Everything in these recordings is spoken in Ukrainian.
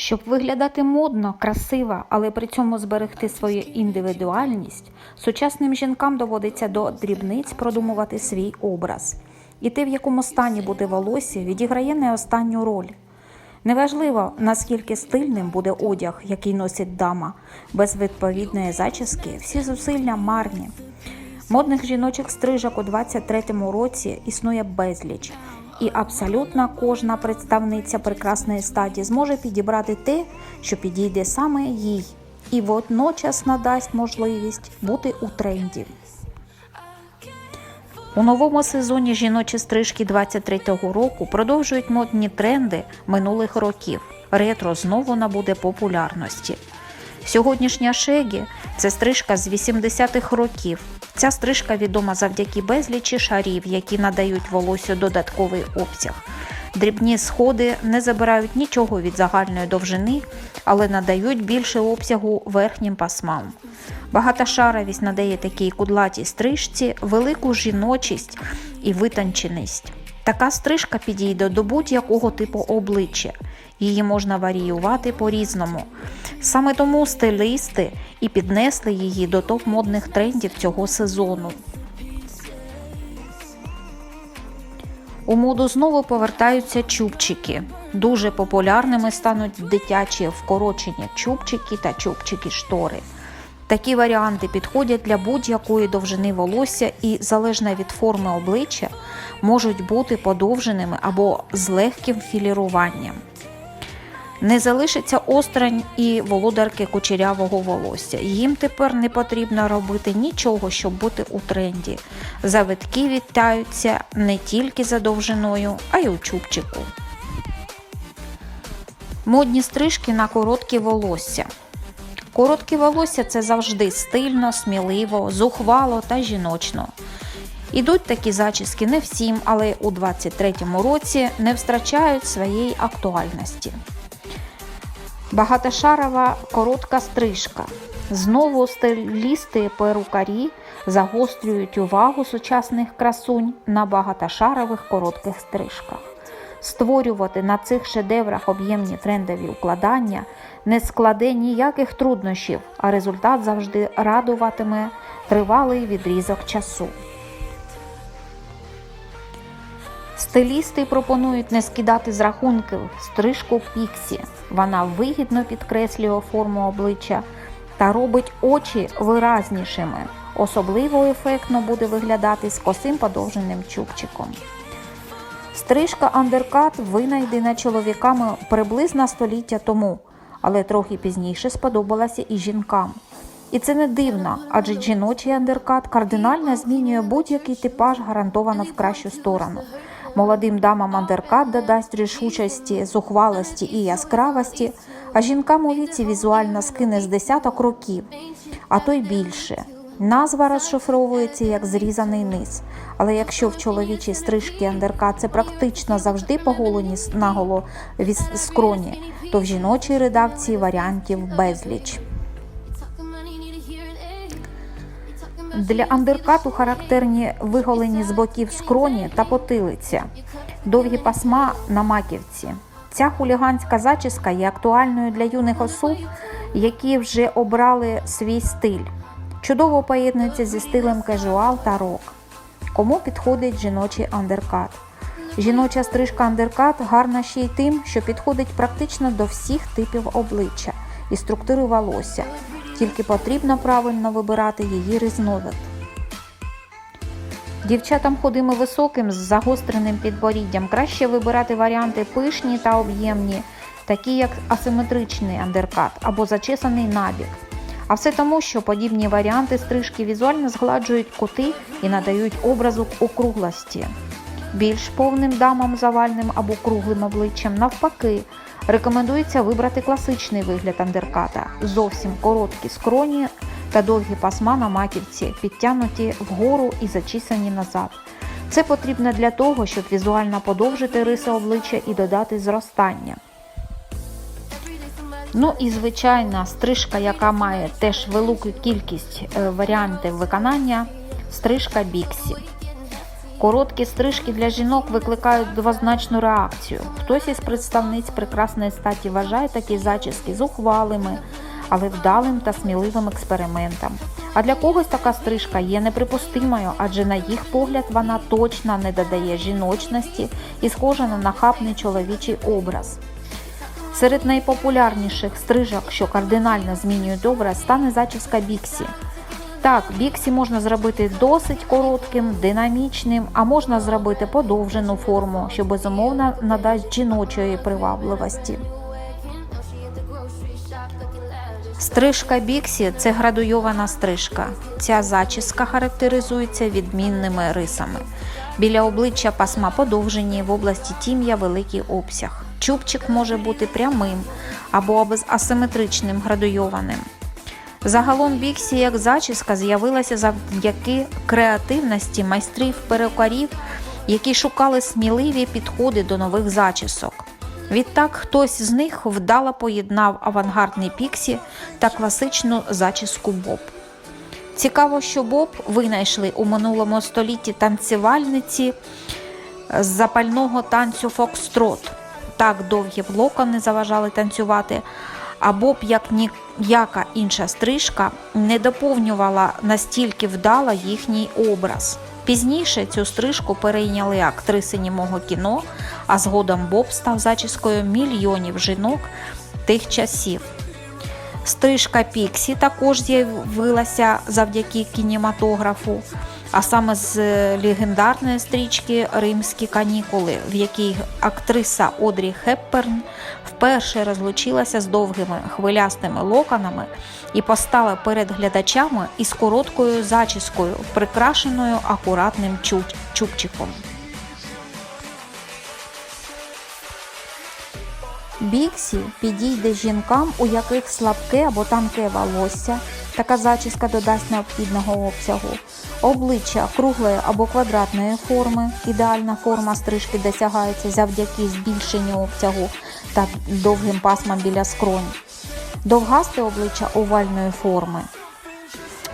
Щоб виглядати модно, красиво, але при цьому зберегти свою індивідуальність, сучасним жінкам доводиться до дрібниць продумувати свій образ. І те, в якому стані буде волосся, відіграє не останню роль. Неважливо, наскільки стильним буде одяг, який носить дама, без відповідної зачіски всі зусилля марні. Модних жіночих стрижок у 23-му році існує безліч, і абсолютно кожна представниця прекрасної статі зможе підібрати те, що підійде саме їй, і водночас надасть можливість бути у тренді. У новому сезоні жіночі стрижки 23-го року продовжують модні тренди минулих років. Ретро знову набуде популярності. Сьогоднішня шегі це стрижка з 80-х років. Ця стрижка відома завдяки безлічі шарів, які надають волосю додатковий обсяг. Дрібні сходи не забирають нічого від загальної довжини, але надають більше обсягу верхнім пасмам. Багатошаровість надає такій кудлатій стрижці велику жіночість і витонченість. Така стрижка підійде до будь-якого типу обличчя. Її можна варіювати по-різному. Саме тому стилісти і піднесли її до топ-модних трендів цього сезону. У моду знову повертаються чубчики. Дуже популярними стануть дитячі вкорочені чубчики та чубчики штори. Такі варіанти підходять для будь-якої довжини волосся і, залежно від форми обличчя, можуть бути подовженими або з легким філіруванням. Не залишиться осторонь і володарки кучерявого волосся. Їм тепер не потрібно робити нічого, щоб бути у тренді. Завитки вітаються не тільки за довжиною, а й у чубчику. Модні стрижки на короткі волосся. Короткі волосся це завжди стильно, сміливо, зухвало та жіночно. Ідуть такі зачіски не всім, але у 23-му році не втрачають своєї актуальності. Багатошарова коротка стрижка. Знову стилісти перукарі загострюють увагу сучасних красунь на багатошарових коротких стрижках. Створювати на цих шедеврах об'ємні трендові укладання не складе ніяких труднощів, а результат завжди радуватиме тривалий відрізок часу. Стилісти пропонують не скидати з рахунків стрижку піксі. Вона вигідно підкреслює форму обличчя та робить очі виразнішими. Особливо ефектно буде виглядати з косим подовженим чубчиком. Стрижка андеркат винайдена чоловіками приблизно століття тому, але трохи пізніше сподобалася і жінкам. І це не дивно, адже жіночий андеркат кардинально змінює будь-який типаж гарантовано в кращу сторону. Молодим дамам андеркат додасть рішучості, зухвалості і яскравості, а жінкам у віці візуально скине з десяток років, а то й більше. Назва розшифровується як зрізаний низ. Але якщо в чоловічій стрижці андеркат це практично завжди поголені наголо скроні, то в жіночій редакції варіантів безліч. Для андеркату характерні виголені з боків скроні та потилиця, довгі пасма на маківці. Ця хуліганська зачіска є актуальною для юних особ, які вже обрали свій стиль. Чудово поєднується зі стилем кежуал та рок. Кому підходить жіночий андеркат? Жіноча стрижка андеркат гарна ще й тим, що підходить практично до всіх типів обличчя і структури волосся, тільки потрібно правильно вибирати її різновид. Дівчатам худим і високим з загостреним підборіддям краще вибирати варіанти пишні та об'ємні, такі як асиметричний андеркат або зачесаний набік. А все тому, що подібні варіанти стрижки візуально згладжують кути і надають образу округлості. Більш повним дамам завальним або круглим обличчям, навпаки, рекомендується вибрати класичний вигляд андерката, зовсім короткі скроні та довгі пасма на маківці, підтягнуті вгору і зачісані назад. Це потрібно для того, щоб візуально подовжити риси обличчя і додати зростання. Ну і звичайна стрижка, яка має теж велику кількість е, варіантів виконання, стрижка біксі. Короткі стрижки для жінок викликають двозначну реакцію. Хтось із представниць прекрасної статі вважає такі зачіски зухвалими, але вдалим та сміливим експериментом. А для когось така стрижка є неприпустимою, адже на їх погляд вона точно не додає жіночності і схожа на нахабний чоловічий образ. Серед найпопулярніших стрижок, що кардинально змінюють образ, стане зачіска біксі. Так, біксі можна зробити досить коротким, динамічним, а можна зробити подовжену форму, що безумовно надасть жіночої привабливості. Стрижка біксі це градуйована стрижка. Ця зачіска характеризується відмінними рисами. Біля обличчя пасма подовжені, в області тім'я великий обсяг. Чубчик може бути прямим або асиметричним градуйованим. Загалом біксі як зачіска з'явилася завдяки креативності майстрів перукарів, які шукали сміливі підходи до нових зачісок. Відтак хтось з них вдало поєднав авангардний піксі та класичну зачіску Боб. Цікаво, що Боб винайшли у минулому столітті танцювальниці з запального танцю Фокстрот. Так довгі локони заважали танцювати, а Боб, як ніяка інша стрижка, не доповнювала настільки вдало їхній образ. Пізніше цю стрижку перейняли актриси німого кіно, а згодом Боб став зачіскою мільйонів жінок тих часів. Стрижка Піксі також з'явилася завдяки кінематографу, а саме з легендарної стрічки Римські канікули, в якій актриса Одрі Хепперн вперше розлучилася з довгими хвилястими локонами і постала перед глядачами із короткою зачіскою, прикрашеною акуратним чубчиком. Біксі підійде жінкам, у яких слабке або тонке волосся. Така зачіска додасть необхідного обсягу. Обличчя круглої або квадратної форми. Ідеальна форма стрижки досягається завдяки збільшенню обсягу та довгим пасмам біля скронь. Довгасте обличчя овальної форми.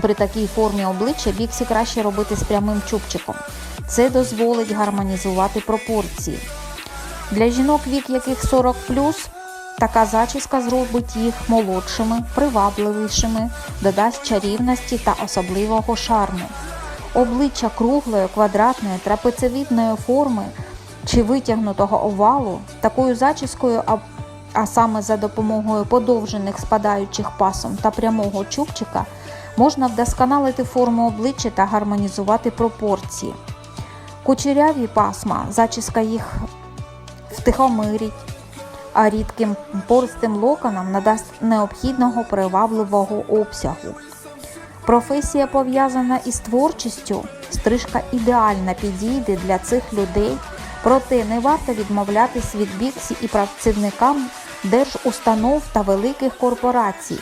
При такій формі обличчя біксі краще робити з прямим чубчиком. Це дозволить гармонізувати пропорції. Для жінок, вік яких 40 така зачіска зробить їх молодшими, привабливішими, додасть чарівності та особливого шарму. Обличчя круглої, квадратної, трапецевідної форми чи витягнутого овалу такою зачіскою, а, а саме за допомогою подовжених спадаючих пасом та прямого чубчика, можна вдосконалити форму обличчя та гармонізувати пропорції. Кучеряві пасма, зачіска їх втихомирить, а рідким пористим локонам надасть необхідного привабливого обсягу. Професія пов'язана із творчістю, стрижка ідеальна підійде для цих людей, проте не варто відмовлятись від біксі і працівникам держустанов та великих корпорацій.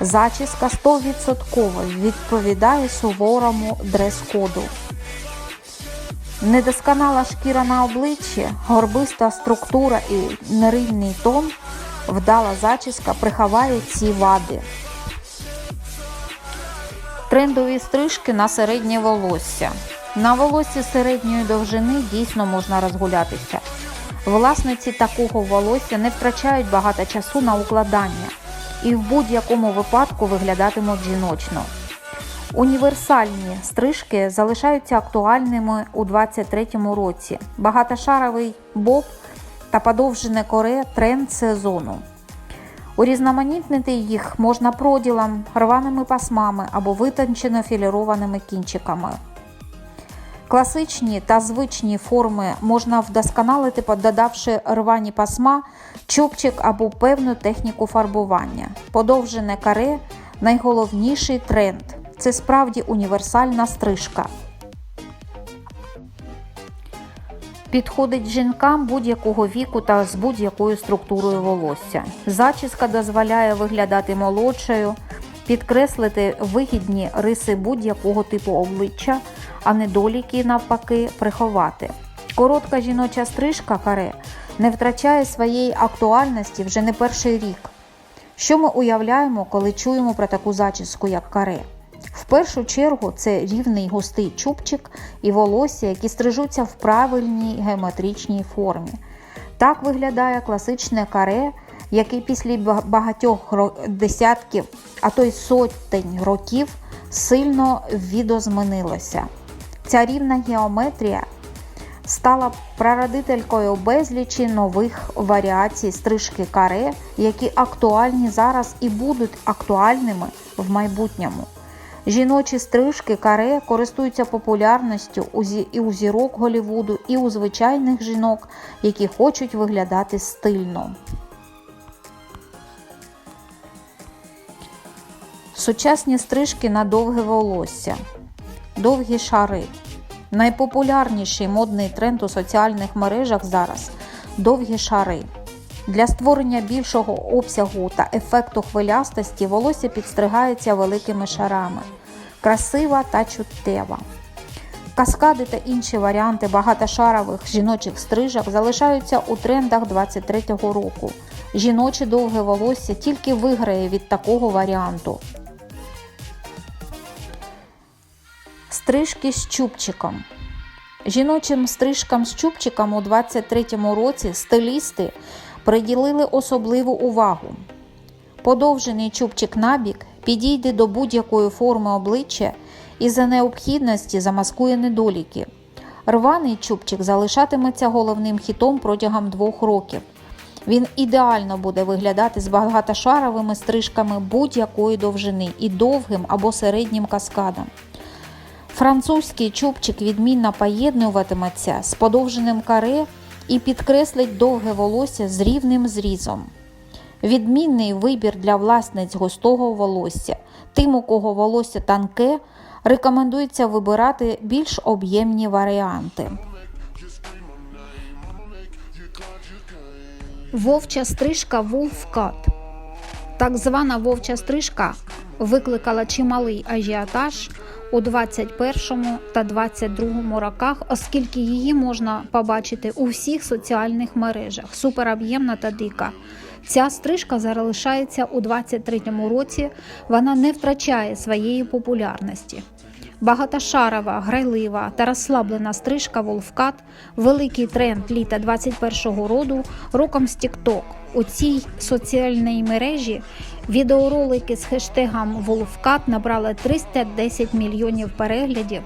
Зачіска 100% відповідає суворому дрес-коду. Недосконала шкіра на обличчі, горбиста структура і нерівний тон, вдала зачіска приховає ці вади. Трендові стрижки на середнє волосся. На волоссі середньої довжини дійсно можна розгулятися. Власниці такого волосся не втрачають багато часу на укладання і в будь-якому випадку виглядатимуть жіночно. Універсальні стрижки залишаються актуальними у 2023 році. Багатошаровий боб та подовжене коре тренд сезону. Урізноманітнити їх можна проділом, рваними пасмами або витончено філірованими кінчиками. Класичні та звичні форми можна вдосконалити, додавши рвані пасма, чубчик або певну техніку фарбування. Подовжене каре найголовніший тренд. Це справді універсальна стрижка. Підходить жінкам будь-якого віку та з будь-якою структурою волосся. Зачіска дозволяє виглядати молодшою, підкреслити вигідні риси будь-якого типу обличчя, а недоліки, навпаки, приховати. Коротка жіноча стрижка каре не втрачає своєї актуальності вже не перший рік. Що ми уявляємо, коли чуємо про таку зачіску, як каре? В першу чергу це рівний густий чубчик і волосся, які стрижуться в правильній геометричній формі. Так виглядає класичне каре, яке після багатьох десятків, а то й сотень років сильно відозмінилося. Ця рівна геометрія стала прародителькою безлічі нових варіацій стрижки каре, які актуальні зараз і будуть актуальними в майбутньому. Жіночі стрижки каре користуються популярністю і у зірок Голлівуду, і у звичайних жінок, які хочуть виглядати стильно. Сучасні стрижки на довге волосся, довгі шари. Найпопулярніший модний тренд у соціальних мережах зараз довгі шари. Для створення більшого обсягу та ефекту хвилястості волосся підстригається великими шарами. Красива та чуттєва. Каскади та інші варіанти багатошарових жіночих стрижок залишаються у трендах 23-го року. Жіноче довге волосся тільки виграє від такого варіанту. Стрижки з чубчиком. Жіночим стрижкам з чубчиком у 23-му році стилісти приділили особливу увагу. Подовжений чубчик набік підійде до будь-якої форми обличчя і за необхідності замаскує недоліки. Рваний чубчик залишатиметься головним хітом протягом двох років. Він ідеально буде виглядати з багатошаровими стрижками будь-якої довжини і довгим або середнім каскадом. Французький чубчик відмінно поєднуватиметься з подовженим каре і підкреслить довге волосся з рівним зрізом. Відмінний вибір для власниць густого волосся. Тим, у кого волосся тонке, рекомендується вибирати більш об'ємні варіанти. Вовча стрижка Cut. Так звана вовча стрижка викликала чималий ажіотаж у 21 та 22 роках, оскільки її можна побачити у всіх соціальних мережах. Супероб'ємна та дика. Ця стрижка залишається у 23 році, вона не втрачає своєї популярності. Багатошарова, грайлива та розслаблена стрижка Wolfcat – великий тренд літа 21-го роду роком з TikTok. У цій соціальній мережі відеоролики з хештегом Wolfcat набрали 310 мільйонів переглядів.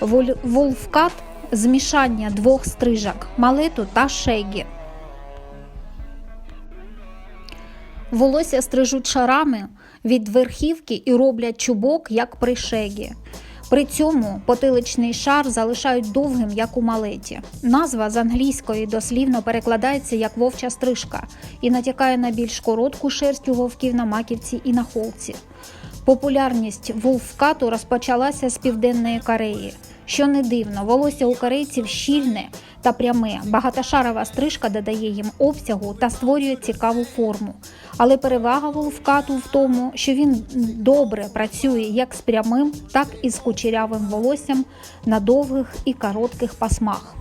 Вол- Wolfcat – змішання двох стрижок – малету та шегі. Волосся стрижуть шарами від верхівки і роблять чубок, як при шегі. При цьому потиличний шар залишають довгим, як у малеті. Назва з англійської дослівно перекладається як вовча стрижка і натякає на більш коротку шерсть у вовків на маківці і на холці. Популярність вовкату розпочалася з південної Кореї. Що не дивно, волосся у корейців щільне та пряме. Багатошарова стрижка додає їм обсягу та створює цікаву форму. Але перевага вулфкату в тому, що він добре працює як з прямим, так і з кучерявим волоссям на довгих і коротких пасмах.